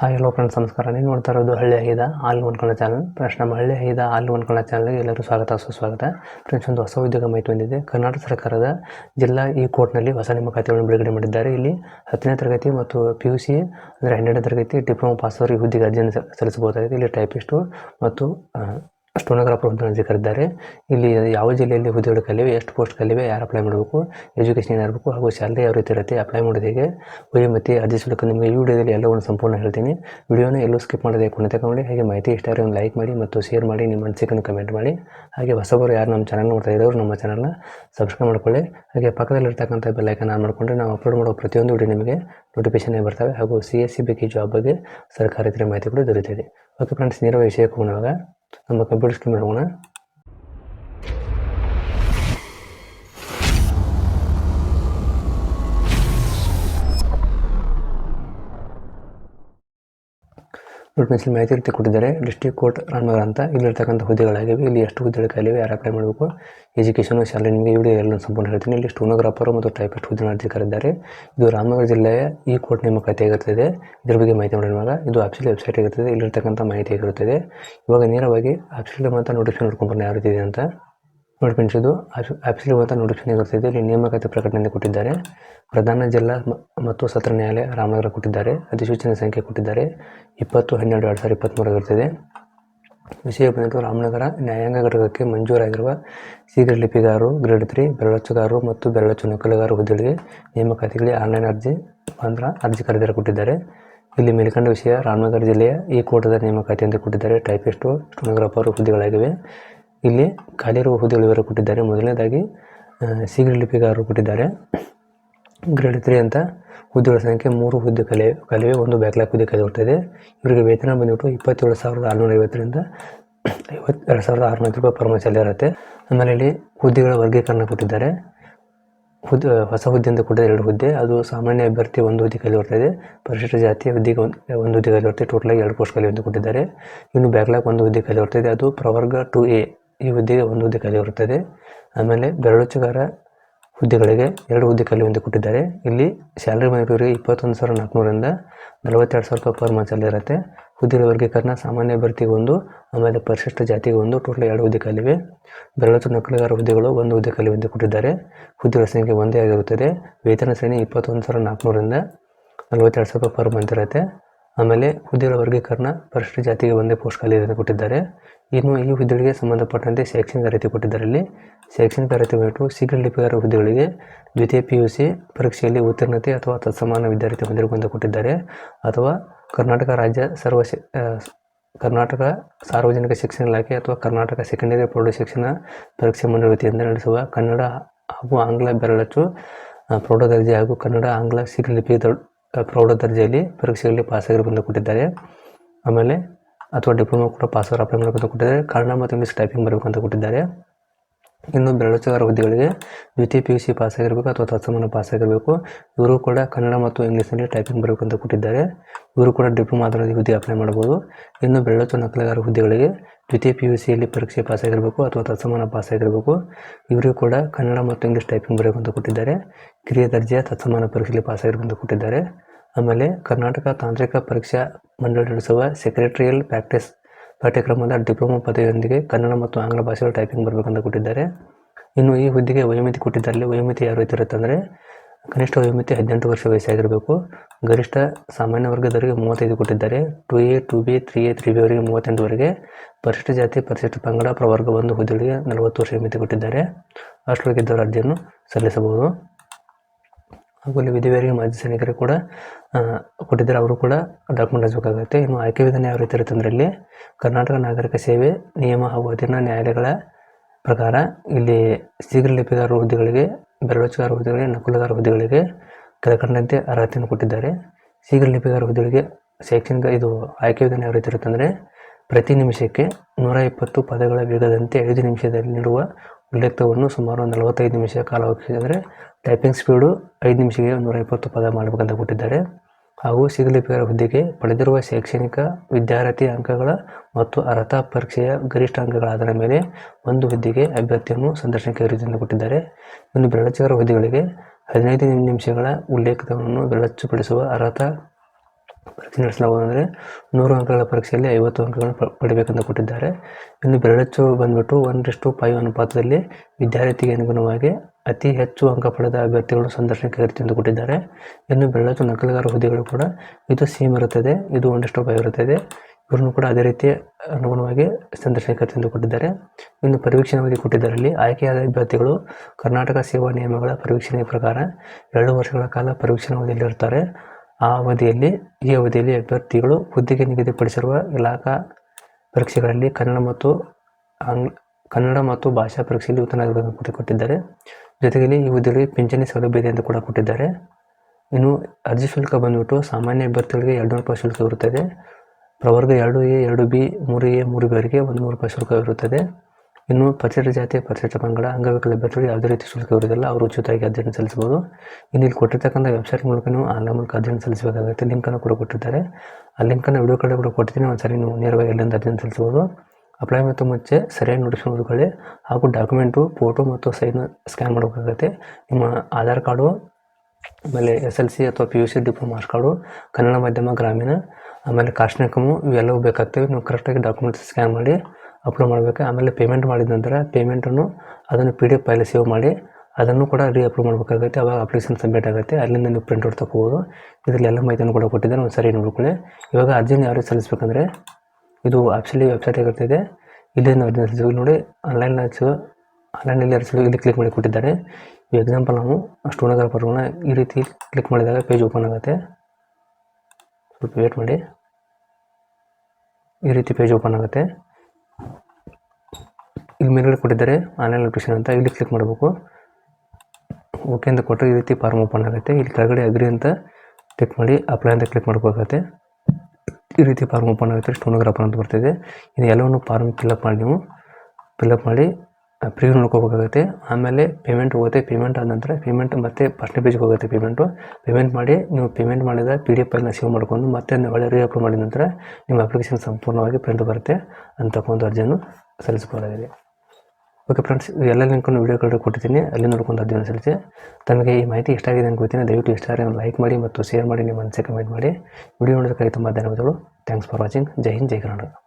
Hi hello friends ನಮಸ್ಕಾರ. ನೀವು ನೋಡ್ತಾ ಇರೋದು ಹಳ್ಳಿ ಹೈದ ಹಾಲು ಹೊಂದ್ಕೊಳ್ಳೋ ಚಾನಲ್ ಫ್ರೆಂಡ್ಸ್ ನಮ್ಮ ಹಳ್ಳಿ ಹೈದ ಹಾಲು ಹೊಂದ್ಕೊಳ್ಳೋ ಚಾನಲ್ಗೆ ಎಲ್ಲರೂ ಸ್ವಾಗತ ಸುಸ್ವಾಗತ ಫ್ರೆಂಡ್ಸ್ ಒಂದು ಹೊಸ ಉದ್ಯೋಗ ಮಾಹಿತಿ ಬಂದಿದೆ ಕರ್ನಾಟಕ ಸರ್ಕಾರದ ಜಿಲ್ಲಾ ಈ ಕೋರ್ಟ್ನಲ್ಲಿ ಹೊಸ ನೇಮಕಾತಿಗಳನ್ನು ಬಿಡುಗಡೆ ಮಾಡಿದ್ದಾರೆ. ಇಲ್ಲಿ ಹತ್ತನೇ ತರಗತಿ ಮತ್ತು ಪಿ ಯು ಸಿ ಅಂದರೆ ಹನ್ನೆರಡನೇ ತರಗತಿ ಡಿಪ್ಲೊಮಾ ಪಾಸ್ ಅವರು ಈ ಹುದ್ದೆಗೆ ಅರ್ಜಿಯನ್ನು ಸಲ್ಲಿಸಬಹುದಾಗಿದೆ. ಇಲ್ಲಿ ಟೈಪಿಸ್ಟು ಮತ್ತು ಸ್ಟೋನೋಗ್ರಾಫರ್ ನಗರ ಅರ್ಜಿ ಕರೆದಿದ್ದಾರೆ ಇಲ್ಲಿ ಯಾವ ಜಿಲ್ಲೆಯಲ್ಲಿ ಹುದ್ದೆಗಳು ಕಲಿವೆ ಎಷ್ಟು ಪೋಸ್ಟ್ ಕಲಿವೆ ಯಾರು ಅಪ್ಲೈ ಮಾಡಬೇಕು ಎಜುಕೇಷನ್ ಏನಿರಬೇಕು ಹಾಗೂ ಸ್ಯಾಲ್ರಿ ಯಾವ ರೀತಿ ಇರುತ್ತೆ ಅಪ್ಲೈ ಮಾಡೋದು ಹೇಗೆ, ವಹಿಮತಿ ಅರ್ಜಿ ಶುಲ್ಕ ನಿಮಗೆ ಈ ವಿಡಿಯೋದಲ್ಲಿ ಎಲ್ಲವನ್ನು ಸಂಪೂರ್ಣ ಹೇಳ್ತೀನಿ. ವಿಡಿಯೋನ ಎಲ್ಲೂ ಸ್ಕಿಪ್ ಮಾಡದೆ ಕೊನೆ ತಗೊಂಡು ಹಾಗೆ ಮಾಹಿತಿ ಇಷ್ಟ ಆದರೆ ಒಂದು ಲೈಕ್ ಮಾಡಿ ಮತ್ತು ಶೇರ್ ಮಾಡಿ, ನಿಮ್ಮ ಅನಿಸಿಕೆಯನ್ನು ಕಮೆಂಟ್ ಮಾಡಿ. ಹಾಗೆ ಹೊಸಬರು ಯಾರು ನಮ್ಮ ಚಾನಲ್ ನೋಡ್ತಾ ಇರೋರು, ನಮ್ಮ ಚಾನಲ್ನ ಸಬ್ಸ್ಕ್ರೈಬ್ ಮಾಡ್ಕೊಳ್ಳಿ. ಹಾಗೆ ಪಕ್ಕದಲ್ಲಿರ್ತಕ್ಕಂಥ ಬೆಲ್ಲೈಕನ್ ಆನ್ ಮಾಡಿಕೊಂಡ್ರೆ ನಾವು ಅಪ್ಲೋಡ್ ಮಾಡೋ ಪ್ರತಿಯೊಂದು ವಿಡಿಯೋ ನಿಮಗೆ ನೋಟಿಫಿಕೇಶನ್ ಬರ್ತವೆ, ಹಾಗೂ ಸಿ ಎಸ್ ಸಿ ಬಗ್ಗೆ ಜಾಬ್ ಬಗ್ಗೆ ಸರ್ಕಾರೇತರ ಮಾಹಿತಿ ಕೂಡ ದೊರೆಯುತ್ತದೆ. ಓಕೆ ಫ್ರೆಂಡ್ಸ್ ನೇರ ವಿಷಯಕ್ಕೆ நம்ம கம்ப்யூட்டர் ஸ்கிரீன் வருவாங்கன்னா ನೋಟಿಫಿಕೇಶನ್ ಮಾಹಿತಿ ಕೊಟ್ಟಿದ್ದಾರೆ. ಡಿಸ್ಟ್ರಿಕ್ಟ್ ಕೋರ್ಟ್ ರಾಮನಗರ ಅಂತ ಇಲ್ಲಿರ್ತಕ್ಕಂಥ ಹುದ್ದೆಗಳಾಗಿವೆ. ಇಲ್ಲಿ ಎಷ್ಟು ಹುದ್ದೆಗಳು ಖಾಲಿವೆ ಯಾರು ಅಪ್ಲೈ ಮಾಡಬೇಕು? ಎಜುಕೇಷನ್ ಶಾಲೆ ನಿಮಗೆ ವಿಡಿಯೋ ಎಲ್ಲ ಸಂಪೂರ್ಣ ಹೇಳ್ತೀನಿ. ಇಲ್ಲಿ ಸ್ಟೋನೋಗ್ರಾಫರ್ ಮತ್ತು ಟೈಪಿಸ್ಟ್ ಹುದ್ದೆ ಅರ್ಜಿ ಕರೆದಿದ್ದಾರೆ ಇದು ರಾಮನಗರ ಜಿಲ್ಲೆಯ ಈ ಕೋರ್ಟ್ ನೇಮಕಾತಿ ಆಗಿರ್ತದೆ ಇದ್ರ ಬಗ್ಗೆ ಮಾಹಿತಿ ನೋಡಿ ಇವಾಗ. ಇದು ಆಫೀಸಿಯಲ್ ವೆಬ್ಸೈಟ್ ಆಗಿರ್ತದೆ ಇಲ್ಲಿರ್ತಕ್ಕಂಥ ಮಾಹಿತಿ ಆಗಿರುತ್ತದೆ. ಇವಾಗ ನೇರವಾಗಿ ಆಫೀಸಿಯಲ್ ಮಾತ್ರ ನೋಟಿಫಿಕೇಶನ್ ನೋಡ್ಕೊಂಡು ಯಾವ ರೀತಿ ಇದೆ ಅಂತ. ನೋಡ್ಕೊಂಡು ಇದು ಆಫೀಸಿಯಲ್ ಮತ್ತು ನೋಟಿಫಿಕೇಶನ್ ಇದೆ ಇಲ್ಲಿ ನೇಮಕಾತಿ ಪ್ರಕಟಣೆ ಕೊಟ್ಟಿದ್ದಾರೆ. ಪ್ರಧಾನ ಜಿಲ್ಲಾ ಮತ್ತು ಸತ್ರ ನ್ಯಾಯಾಲಯ ರಾಮನಗರ ಕೊಟ್ಟಿದ್ದಾರೆ, ಅಧಿಸೂಚನೆ ಸಂಖ್ಯೆ ಕೊಟ್ಟಿದ್ದಾರೆ. ಇಪ್ಪತ್ತು, ಹನ್ನೆರಡು, ಎರಡು ಸಾವಿರದ ಇಪ್ಪತ್ತ್ಮೂರಾಗಿರ್ತದೆ ವಿಷಯ ಬಂದಿದ್ದು ರಾಮನಗರ ನ್ಯಾಯಾಂಗ ಘಟಕಕ್ಕೆ ಮಂಜೂರಾಗಿರುವ ಶೀಘ್ರ ಲಿಪಿಗಾರರು, ಗ್ರೇಡ್ ತ್ರೀ, ಬೆರಳಚ್ಚುಗಾರರು ಮತ್ತು ಬೆರಳಚ್ಚು ನಕಲುಗಾರ ಹುದ್ದೆಗಳಿಗೆ ನೇಮಕಾತಿಗಳಿಗೆ ಆನ್ಲೈನ್ ಅರ್ಜಿ ಅಂದ್ರೆ ಅರ್ಜಿ ಕರೆದಿರ ಕೊಟ್ಟಿದ್ದಾರೆ. ಇಲ್ಲಿ ಮೇಲ್ಕಂಡ ವಿಷಯ, ರಾಮನಗರ ಜಿಲ್ಲೆಯ ಈ ಕೋಟದ ನೇಮಕಾತಿ ಅಂತ ಕೊಟ್ಟಿದ್ದಾರೆ. ಟೈಪಿಸ್ಟು ಸ್ಟೋನೋಗ್ರಾಫರ್ ಹುದ್ದೆಗಳಾಗಿವೆ. ಇಲ್ಲಿ ಖಾಲಿ ಇರುವ ಹುದ್ದೆಗಳು ವಿವರ ಕೊಟ್ಟಿದ್ದಾರೆ. ಮೊದಲನೇದಾಗಿ ಶೀಘ್ರ ಲಿಪಿಗಾರರು ಕೊಟ್ಟಿದ್ದಾರೆ. ಗ್ರೇಡ್ ತ್ರೀ ಅಂತ ಹುದ್ದೆಗಳ ಸಂಖ್ಯೆ ಮೂರು ಹುದ್ದೆ ಕಲೆ ಕಲಿವೆ ಒಂದು ಬ್ಯಾಕ್ಲಾಕ್ ಹುದ್ದೆ ಕಲೆ ಇದೆ. ಇವರಿಗೆ ವೇತನ ಬಂದ್ಬಿಟ್ಟು ಇಪ್ಪತ್ತೇಳು ಸಾವಿರದ ಆರುನೂರ ಐವತ್ತರಿಂದ ಐವತ್ತೆರಡು ಸಾವಿರದ ಆರುನೂರು ರೂಪಾಯಿ ಪರ್ಮಚಲ್ಲಿ ಇರುತ್ತೆ. ಆಮೇಲೆ ಇಲ್ಲಿ ಹುದ್ದೆಗಳ ವರ್ಗೀಕರಣ ಕೊಟ್ಟಿದ್ದಾರೆ. ಹುದ್ದೆ ಹೊಸ ಹುದ್ದೆ ಅಂತ ಎರಡು ಹುದ್ದೆ. ಅದು ಸಾಮಾನ್ಯ ಅಭ್ಯರ್ಥಿ ಒಂದು ಹುದ್ದೆ ಕಲಿ ಇದೆ. ಪರಿಶಿಷ್ಟ ಜಾತಿಯ ಹುದ್ದೆಗೆ ಒಂದು ಒಂದು ಹುದ್ದೆ ಕಲಿ ಬರ್ತದೆ ಟೋಟಲಾಗಿ ಎರಡು ಪೋಸ್ಟ್ ಕಲಿ ಅಂತ ಕೊಟ್ಟಿದ್ದಾರೆ. ಇನ್ನು ಬ್ಯಾಕ್ಲಾಗ್ ಒಂದು ಹುದ್ದೆ ಕಲಿ ಇದೆ. ಅದು ಪ್ರವರ್ಗ ಟು ಎ ಈ ಹುದ್ದೆಗೆ ಒಂದು ಹುದ್ದೆ ಖಾಲಿ ಬರುತ್ತದೆ ಆಮೇಲೆ ಬೆರಳುಚುಗಾರ ಹುದ್ದೆಗಳಿಗೆ ಎರಡು ಹುದ್ದೆ ಖಾಲಿ ಒಂದು ಕೊಟ್ಟಿದ್ದಾರೆ. ಇಲ್ಲಿ ಸ್ಯಾಲ್ರಿ ಇವರಿಗೆ ಇಪ್ಪತ್ತೊಂದು ಸಾವಿರ ನಾಲ್ಕುನೂರಿಂದ ನಲವತ್ತೆರಡು ಸಾವಿರ ರೂಪಾಯಿ ಪರ್ ಮಂತ್ ಇರುತ್ತೆ. ಹುದ್ದೆಗಳ ವರ್ಗೀಕರಣ ಸಾಮಾನ್ಯ ಭರ್ತಿಗೆ ಒಂದು, ಆಮೇಲೆ ಪರಿಶಿಷ್ಟ ಜಾತಿಗೆ ಒಂದು, ಟೋಟಲ್ ಎರಡು ಹುದ್ದೆ ಖಾಲಿವೆ ಬೆರಳಚ್ಚು ನಕಲುಗಾರ ಹುದ್ದೆಗಳು ಒಂದು ಹುದ್ದೆ ಖಾಲಿ ಒಂದು ಕೊಟ್ಟಿದ್ದಾರೆ. ಹುದ್ದೆಗಳ ಸಂಖ್ಯೆ ಒಂದೇ ಆಗಿರುತ್ತದೆ. ವೇತನ ಶ್ರೇಣಿ ಇಪ್ಪತ್ತೊಂದು ಸಾವಿರ ನಾಲ್ಕುನೂರಿಂದ ನಲವತ್ತೆರಡು ಸಾವಿರ ರೂಪಾಯಿ ಪರ್ ಮಂತ್ ಇರುತ್ತೆ. ಆಮೇಲೆ ಹುದ್ದೆಗಳ ವರ್ಗೀಕರಣ ಪರಿಶಿಷ್ಟ ಜಾತಿಗೆ ಒಂದೇ ಪೋಸ್ಟ್ ಖಾಲಿ ಕೊಟ್ಟಿದ್ದಾರೆ. ಇನ್ನು ಈ ಹುದ್ದೆಗಳಿಗೆ ಸಂಬಂಧಪಟ್ಟಂತೆ ಶೈಕ್ಷಣಿಕ ಅರ್ಹತೆ ಕೊಟ್ಟಿದ್ದಾರೆ ಇಲ್ಲಿ ಶೈಕ್ಷಣಿಕ ಅರ್ಹತೆ ಬಿಟ್ಟು ಸೀಕ್ರೆಟ್ ಲಿಪಿಗಾರ ಹುದ್ದೆಗಳಿಗೆ ದ್ವಿತೀಯ ಪಿ ಯು ಸಿ ಪರೀಕ್ಷೆಯಲ್ಲಿ ಉತ್ತೀರ್ಣತೆ ಅಥವಾ ತತ್ಸಮಾನ ವಿದ್ಯಾರ್ಥಿ ಹೊಂದಿರುವಂತೆ ಕೊಟ್ಟಿದ್ದಾರೆ. ಅಥವಾ ಕರ್ನಾಟಕ ರಾಜ್ಯ ಸರ್ವ ಕರ್ನಾಟಕ ಸಾರ್ವಜನಿಕ ಶಿಕ್ಷಣ ಇಲಾಖೆ ಅಥವಾ ಕರ್ನಾಟಕ ಸೆಕೆಂಡರಿ ಪ್ರೌಢ ಶಿಕ್ಷಣ ಪರೀಕ್ಷೆ ಮಂಡಳಿ ನಡೆಸುವ ಕನ್ನಡ ಹಾಗೂ ಆಂಗ್ಲ ಬೆರಳಚ್ಚು ಪ್ರೌಢ ದರ್ಜೆ ಹಾಗೂ ಕನ್ನಡ, ಆಂಗ್ಲ ಸೀಕ್ರೆಟ್ ಲಿಪಿ ಪ್ರೌಢ ದರ್ಜೆಯಲ್ಲಿ ಪರೀಕ್ಷೆಯಲ್ಲಿ ಪಾಸಾಗಿರಬೇಕು ಅಂತ ಕೊಟ್ಟಿದ್ದಾರೆ. ಆಮೇಲೆ, ಅಥವಾ ಡಿಪ್ಲೊಮಾ ಕೂಡ ಪಾಸ್ ಆಗಿ ಅಪ್ಲೈ ಮಾಡಬೇಕಂತ ಕೊಟ್ಟಿದ್ದಾರೆ. ಕನ್ನಡ ಮತ್ತು ಇಂಗ್ಲೀಷ್ ಟೈಪಿಂಗ್ ಬರಬೇಕು ಅಂತ ಕೊಟ್ಟಿದ್ದಾರೆ. ಇನ್ನು ಬೆರಳಚ್ಚುಗಾರ ಹುದ್ದೆಗಳಿಗೆ ದ್ವಿತೀಯ ಪಿ ಯು ಸಿ ಪಾಸ್ ಆಗಿರಬೇಕು ಅಥವಾ ತತ್ಸಮಾನ ಪಾಸಾಗಿರಬೇಕು ಇವರು ಕೂಡ ಕನ್ನಡ ಮತ್ತು ಇಂಗ್ಲೀಷ್ನಲ್ಲಿ ಟೈಪಿಂಗ್ ಬರಬೇಕು ಅಂತ ಕೊಟ್ಟಿದ್ದಾರೆ. ಇವರು ಕೂಡ ಡಿಪ್ಲೊಮಾ ಆಧಾರದ ಹುದ್ದೆ ಅಪ್ಲೈ ಮಾಡಬಹುದು. ಇನ್ನು ಬೆರಳಚ್ಚು ನಕಲಗಾರ ಹುದ್ದೆಗಳಿಗೆ ದ್ವಿತೀಯ ಪಿ ಯು ಸಿಯಲ್ಲಿ ಪರೀಕ್ಷೆ ಪಾಸಾಗಿರಬೇಕು ಅಥವಾ ತತ್ಸಮಾನ ಪಾಸಾಗಿರಬೇಕು ಇವರಿಗೂ ಕೂಡ ಕನ್ನಡ ಮತ್ತು ಇಂಗ್ಲೀಷ್ ಟೈಪಿಂಗ್ ಬರಬೇಕು ಅಂತ ಕೊಟ್ಟಿದ್ದಾರೆ. ಕಿರಿಯ ದರ್ಜೆಯ ತತ್ಸಮಾನ ಪರೀಕ್ಷೆಯಲ್ಲಿ ಪಾಸ್ ಆಗಿರಬೇಕು ಅಂತ ಕೊಟ್ಟಿದ್ದಾರೆ. ಆಮೇಲೆ ಕರ್ನಾಟಕ ತಾಂತ್ರಿಕ ಪರೀಕ್ಷಾ ಮಂಡಳಿ ನಡೆಸುವ ಸೆಕ್ರೆಟರಿಯಲ್ ಪ್ರಾಕ್ಟೀಸ್ ಪಠ್ಯಕ್ರಮದ ಡಿಪ್ಲೊಮಾ ಪದವಿಯೊಂದಿಗೆ ಕನ್ನಡ ಮತ್ತು ಆಂಗ್ಲ ಭಾಷೆಗಳು ಟೈಪಿಂಗ್ ಬರಬೇಕಂತ ಕೊಟ್ಟಿದ್ದಾರೆ. ಇನ್ನು ಈ ಹುದ್ದೆಗೆ ವಯೋಮಿತಿ ಕೊಟ್ಟಿದ್ದಾರೆ ವಯೋಮಿತಿ ಯಾರು ರೀತಿ ಇರುತ್ತೆ ಅಂದರೆ ಕನಿಷ್ಠ ವಯೋಮಿತಿ ಹದಿನೆಂಟು ವರ್ಷ ವಯಸ್ಸಾಗಿರಬೇಕು. ಗರಿಷ್ಠ ಸಾಮಾನ್ಯ ವರ್ಗದವರಿಗೆ ಮೂವತ್ತೈದು ಕೊಟ್ಟಿದ್ದಾರೆ. Two A, two B, three A, three B ಅವರಿಗೆ ಮೂವತ್ತೆಂಟುವರೆಗೆ ಪರಿಶಿಷ್ಟ ಜಾತಿ, ಪರಿಶಿಷ್ಟ ಪಂಗಡ ಪ್ರವರ್ಗ ಒಂದು ಹುದ್ದೆಗಳಿಗೆ ನಲವತ್ತು ವರ್ಷ ಮಿತಿ ಕೊಟ್ಟಿದ್ದಾರೆ. ಅಷ್ಟರೊಳಗಿದ್ದವರ ಅರ್ಜಿಯನ್ನು ಸಲ್ಲಿಸಬಹುದು. ಹಾಗೂ ಇಲ್ಲಿ ವಿಧವೆಯರಿಗೆ ಮಾಜಿ ಸೈನಿಕರಿಗೆ ಕೂಡ ಕೊಟ್ಟಿದ್ದಾರೆ. ಅವರು ಕೂಡ ಡಾಕ್ಯುಮೆಂಟ್ ಹಚ್ಚಬೇಕಾಗುತ್ತೆ ಇನ್ನು ಆಯ್ಕೆ ವಿಧಾನ ಯಾವ ರೀತಿ ಇರುತ್ತೆ ಅಂದರೆ ಇಲ್ಲಿ ಕರ್ನಾಟಕ ನಾಗರಿಕ ಸೇವೆ ನಿಯಮ ಹಾಗೂ ಅಧೀನ ನ್ಯಾಯಾಲಯಗಳ ಪ್ರಕಾರ ಇಲ್ಲಿ ಶೀಘ್ರ ಲಿಪಿಗಾರ ಹುದ್ದೆಗಳಿಗೆ ಬೆರಳಚ್ಚುಗಾರ ಹುದ್ದೆಗಳಿಗೆ, ನಕಲುಗಾರ ಹುದ್ದೆಗಳಿಗೆ ಕೆಳಕಂಡಂತೆ ಅರ್ಹತೆಯನ್ನು ಕೊಟ್ಟಿದ್ದಾರೆ. ಶೀಘ್ರ ಲಿಪಿಗಾರ ಹುದ್ದೆಗಳಿಗೆ ಶೈಕ್ಷಣಿಕ, ಇದು ಆಯ್ಕೆ ವಿಧಾನ ಯಾವ ರೀತಿ ಇರುತ್ತೆ ಅಂದರೆ ಪ್ರತಿ ನಿಮಿಷಕ್ಕೆ ನೂರ ಇಪ್ಪತ್ತು ಪದಗಳ ವೇಗದಂತೆ ಐದು ನಿಮಿಷದಲ್ಲಿ ನೀಡುವ ಉಲ್ಲೇಖವನ್ನು ಸುಮಾರು ನಲವತ್ತೈದು ನಿಮಿಷ ಕಾಲ ಅಂದರೆ ಟೈಪಿಂಗ್ ಸ್ಪೀಡು ಐದು ನಿಮಿಷಕ್ಕೆ ನೂರ ಇಪ್ಪತ್ತು ಪದ ಮಾಡಬೇಕಂತ ಕೊಟ್ಟಿದ್ದಾರೆ. ಹಾಗೂ ಸಿಗಲಿಪಿಗರ ಹುದ್ದೆಗೆ ಪಡೆದಿರುವ ಶೈಕ್ಷಣಿಕ ವಿದ್ಯಾರ್ಥಿ ಅಂಕಗಳ ಮತ್ತು ಅರ್ಹತಾ ಪರೀಕ್ಷೆಯ ಗರಿಷ್ಠ ಅಂಕಗಳಾದ ಮೇಲೆ ಒಂದು ಹುದ್ದೆಗೆ ಅಭ್ಯರ್ಥಿಯನ್ನು ಸಂದರ್ಶನಕ್ಕೆ ಇರುವುದನ್ನು ಕೊಟ್ಟಿದ್ದಾರೆ. ಇನ್ನು ಬೆರಳಚ್ಚುಗಾರ ಹುದ್ದೆಗಳಿಗೆ ಹದಿನೈದು ನಿಮಿಷಗಳ ಉಲ್ಲೇಖವನ್ನು ಬೆರಳಚ್ಚುಪಡಿಸುವ ಅರ್ಹತಾ ಪರೀಕ್ಷೆ ನಡೆಸಲಾಗುವುದಂದರೆ ನೂರು ಅಂಕಗಳ ಪರೀಕ್ಷೆಯಲ್ಲಿ ಐವತ್ತು ಅಂಕಗಳನ್ನು ಪಡಿಬೇಕೆಂದು ಕೊಟ್ಟಿದ್ದಾರೆ. ಇನ್ನು ಬೆರಳಚ್ಚು ಬಂದ್ಬಿಟ್ಟು ಒಂದಷ್ಟು ಫೈವ್ ಅನುಪಾತದಲ್ಲಿ ವಿದ್ಯಾರ್ಥಿಗೆ ಅನುಗುಣವಾಗಿ ಅತಿ ಹೆಚ್ಚು ಅಂಕ ಪಡೆದ ಅಭ್ಯರ್ಥಿಗಳು ಸಂದರ್ಶನಕ್ಕೆ ಇರುತ್ತೆ ಎಂದು ಕೊಟ್ಟಿದ್ದಾರೆ. ಇನ್ನು ಬೆರಳಚ್ಚು ನಕಲುಗಾರ ಹುದ್ದೆಗಳು ಕೂಡ ಇದು ಸೇಮ್ ಇರುತ್ತದೆ, ಇದು ಒಂದಷ್ಟು ಫೈವ್ ಇರುತ್ತದೆ. ಇವರನ್ನು ಕೂಡ ಅದೇ ರೀತಿ ಅನುಗುಣವಾಗಿ ಸಂದರ್ಶನಕ್ಕೆ ಎಂದು ಕೊಟ್ಟಿದ್ದಾರೆ. ಇನ್ನು ಪರೀಕ್ಷೆ ಅವಧಿ ಕೊಟ್ಟಿದ್ದಾರೆ ಇಲ್ಲಿ ಆಯ್ಕೆಯಾದ ಅಭ್ಯರ್ಥಿಗಳು ಕರ್ನಾಟಕ ಸೇವಾ ನಿಯಮಗಳ ಪರೀಕ್ಷಣೆಯ ಪ್ರಕಾರ ಎರಡು ವರ್ಷಗಳ ಕಾಲ ಪರೀಕ್ಷೆ ಅವಧಿಯಲ್ಲಿ ಇರ್ತಾರೆ ಆ ಅವಧಿಯಲ್ಲಿ, ಈ ಅವಧಿಯಲ್ಲಿ ಅಭ್ಯರ್ಥಿಗಳು ಹುದ್ದೆಗೆ ನಿಗದಿಪಡಿಸಿರುವ ಇಲಾಖಾ ಪರೀಕ್ಷೆಗಳಲ್ಲಿ ಕನ್ನಡ ಮತ್ತು ಆಂಗ್ಲ, ಕನ್ನಡ ಮತ್ತು ಭಾಷಾ ಪರೀಕ್ಷೆಯಲ್ಲಿ ಉತ್ತೀರ್ಣರಾಗಿರುವುದನ್ನು ಕೊಟ್ಟು ಕೊಟ್ಟಿದ್ದಾರೆ ಜೊತೆಗೆ ಈ ಹುದ್ದೆಗಳಿಗೆ ಪಿಂಚಣಿ ಸೌಲಭ್ಯ ಇದೆ ಎಂದು ಕೂಡ ಕೊಟ್ಟಿದ್ದಾರೆ. ಇನ್ನು ಅರ್ಜಿ ಶುಲ್ಕ ಬಂದ್ಬಿಟ್ಟು ಸಾಮಾನ್ಯ ಅಭ್ಯರ್ಥಿಗಳಿಗೆ ಎರಡು ರೂಪಾಯಿ ಶುಲ್ಕ ಇರುತ್ತದೆ. ಪ್ರವರ್ಗ ಎರಡು ಎ, ಎರಡು ಬಿ, ಮೂರು ಎ, ಮೂರು ಬಿ ಅವರಿಗೆ ಒಂದು ನೂರು ರೂಪಾಯಿ ಶುಲ್ಕ ಇರುತ್ತದೆ. ಇನ್ನು ಪರಿಶಿಷ್ಟ ಜಾತಿ ಪರಿಶಿಷ್ಟ ಪಂಗಡ ಅಂಗವಿಕಲ ಅಭ್ಯರ್ಥಿಗಳು ಯಾವುದೇ ರೀತಿ ಶುಲ್ಕ ಇರುವುದಿಲ್ಲ ಅವರು ಉಚಿತವಾಗಿ ಅಧ್ಯಯನ ಸಲ್ಲಿಸಬಹುದು. ಇನ್ನು ಇಲ್ಲಿ ಕೊಟ್ಟಿರ್ತಕ್ಕಂಥ ವೆಬ್ಸೈಟ್ ಮೂಲಕ ನೀವು ಆನ್ಲೈನ್ ಮೂಲಕ ಅರ್ಜಿಯನ್ನು ಸಲ್ಲಿಸಬೇಕಾಗುತ್ತೆ. ಲಿಂಕನ್ನು ಕೂಡ ಕೊಟ್ಟಿದ್ದಾರೆ. ಆ ಲಿಂಕನ್ನು ವಿಡಿಯೋ ಕಡೆ ಕೂಡ ಕೊಟ್ಟಿದ್ದೀನಿ ಒಂದ್ಸರಿ ನೀವು ನೇರವಾಗಿ ಎಲ್ಲಿಂದ ಅರ್ಜಿಯನ್ನು ಸಲ್ಲಿಸಬಹುದು. ಅಪ್ಲೈ ಮತ್ತು ಮುಂಚೆ ಸರಿಯಾಗಿ ನೋಟಿಫಿಕೇಶನ್ ಓದ್ಕೊಳ್ಳಿ ಹಾಗೂ ಡಾಕ್ಯುಮೆಂಟು ಫೋಟೋ ಮತ್ತು ಸೈನ್ ಸ್ಕ್ಯಾನ್ ಮಾಡಬೇಕಾಗುತ್ತೆ. ನಿಮ್ಮ ಆಧಾರ್ ಕಾರ್ಡು, ಆಮೇಲೆ ಎಸ್ ಎಲ್ ಸಿ ಅಥವಾ P U C diploma marks card, Kannada ಮಾಧ್ಯಮ, ಗ್ರಾಮೀಣ, ಆಮೇಲೆ ಕಾಶ್ನಕಮು ಇವೆಲ್ಲವೂ ಬೇಕಾಗ್ತವೆ. ನೀವು ಕರೆಕ್ಟಾಗಿ ಡಾಕ್ಯುಮೆಂಟ್ಸ್ ಸ್ಕ್ಯಾನ್ ಮಾಡಿ. ಅಪ್ಲೋಡ್ ಮಾಡಬೇಕು? ಆಮೇಲೆ ಪೇಮೆಂಟ್ ಮಾಡಿದ ನಂತರ ಪೇಮೆಂಟನ್ನು ಅದನ್ನು P D F file save ಮಾಡಿ ಅದನ್ನು ಕೂಡ ರೀ ಅಪ್ಲೋಡ್ ಮಾಡಬೇಕಾಗುತ್ತೆ. ಅವಾಗ ಅಪ್ಲಿಕೇಶನ್ ಸಬ್ಮಿಟ್ ಆಗುತ್ತೆ. ಅಲ್ಲಿಂದ ನೀವು ಪ್ರಿಂಟ್ಔಟ್ ತಗೋಬೋದು. ಇದರಲ್ಲಿ ಎಲ್ಲ ಮಾಹಿತಿಯನ್ನು ಕೂಡ ಕೊಟ್ಟಿದ್ದಾರೆ ಒಂದು ಸರಿ ನೋಡ್ಕೊಳ್ಳಿ. ಇವಾಗ ಅರ್ಜಿನ ಯಾವ ರೀತಿ ಸಲ್ಲಿಸ್ಬೇಕಂದ್ರೆ ಇದು ಆ್ಯಕ್ಚುಲಿ ವೆಬ್ಸೈಟ್ ಆಗಿರ್ತಿದೆ ಇಲ್ಲಿ ನಾವು ಅರ್ಜಿ. ನೋಡಿ ಆನ್ಲೈನ್ ಆನ್ಲೈನಲ್ಲಿ ಅರ್ಜಿ ಇಲ್ಲಿ ಕ್ಲಿಕ್ ಮಾಡಿ ಕೊಟ್ಟಿದ್ದಾರೆ. ಈ ಎಕ್ಸಾಂಪಲ್ ನಾವು ಸ್ಟೂನಗರ ಪರ್ವನ ಈ ರೀತಿ ಕ್ಲಿಕ್ ಮಾಡಿದಾಗ ಪೇಜ್ ಓಪನ್ ಆಗುತ್ತೆ. ಸ್ವಲ್ಪ ವೇಟ್ ಮಾಡಿ. ಈ ರೀತಿ ಪೇಜ್ ಓಪನ್ ಆಗುತ್ತೆ. ಇಲ್ಲಿ ಮೇಲ್ಗಡೆ ಕೊಟ್ಟಿದ್ದಾರೆ ಆನ್ಲೈನ್ ಅಪ್ಲಿಕೇಶನ್ ಅಂತ. ಇಲ್ಲಿ ಕ್ಲಿಕ್ ಮಾಡಬೇಕು. ಓಕೆ ಅಂತ ಕೊಟ್ಟರೆ ಈ ರೀತಿ ಫಾರ್ಮ್ ಓಪನ್ ಆಗುತ್ತೆ. ಇಲ್ಲಿ ಕೆಳಗಡೆ ಅಗ್ರಿ ಅಂತ ಕ್ಲಿಕ್ ಮಾಡಿ ಅಪ್ಲೈ ಅಂತ ಕ್ಲಿಕ್ ಮಾಡಬೇಕಾಗುತ್ತೆ ಈ ರೀತಿ ಫಾರ್ಮ್ ಓಪನ್ ಆಗುತ್ತೆ. ಸ್ಟೋನೋಗ್ರಾಫರ್ ಅಂತ ಬರ್ತಿದೆ. ಇದು ಎಲ್ಲವನ್ನು ಫಾರ್ಮ್ ಫಿಲ್ಅಪ್ ಮಾಡಿ ನೀವು. ಫಿಲ್ಅಪ್ ಮಾಡಿ ಪ್ರೀವ್ಯೂ ನೋಡ್ಕೋಬೇಕಾಗುತ್ತೆ. ಆಮೇಲೆ ಪೇಮೆಂಟ್ ಹೋಗುತ್ತೆ. ಪೇಮೆಂಟ್ ಆದ ನಂತರ ಪೇಮೆಂಟ್ ಮತ್ತೆ ಫಸ್ಟ್ ಪೇಜ್ಗೆ ಹೋಗುತ್ತೆ ಪೇಮೆಂಟು ಪೇಮೆಂಟ್ ಮಾಡಿ, ನೀವು ಪೇಮೆಂಟ್ ಮಾಡಿದ ಪಿ ಡಿ ಎಫ್ ಫೈಲ್ನ ಸೇವ್ ಮಾಡ್ಕೊಂಡು ಮತ್ತೆ ಒಳ್ಳೆ ರೀ ಅಪ್ಲೋಡ್ ಮಾಡಿದ ನಂತರ ನಿಮ್ಮ ಅಪ್ಲಿಕೇಶನ್ ಸಂಪೂರ್ಣವಾಗಿ ಪ್ರಿಂಟ್ ಬರುತ್ತೆ ಅಂತ ಅರ್ಜಿಯನ್ನು ಸಲ್ಲಿಸಬಹುದಾಗಿದೆ ಓಕೆ ಫ್ರೆಂಡ್ಸ್ ಎಲ್ಲ ಲಿಂಕನ್ನು ವೀಡಿಯೋ ಕಡೆ ಕೊಟ್ಟಿದ್ದೀನಿ. ಅಲ್ಲಿ ನೋಡ್ಕೊಂಡು ಅದನ್ನು ಸಲ್ಲಿಸಿ ತಮಗೆ ಈ ಮಾಹಿತಿ ಇಷ್ಟ ಆಗಿದೆ ಅನ್ಕೋತೀನಿ ದಯವಿಟ್ಟು ಇಷ್ಟ ಆದರೆ ಲೈಕ್ ಮಾಡಿ ಮತ್ತು ಶೇರ್ ಮಾಡಿ, ನಿಮ್ಮ ಅನಿಸಿಕೆ ಕಮೆಂಟ್ ಮಾಡಿ. ವಿಡಿಯೋ ನೋಡೋದಕ್ಕಾಗಿ ತುಂಬ ಧನ್ಯವಾದಗಳು. Thanks for watching Jai Hind, Jai Karnataka.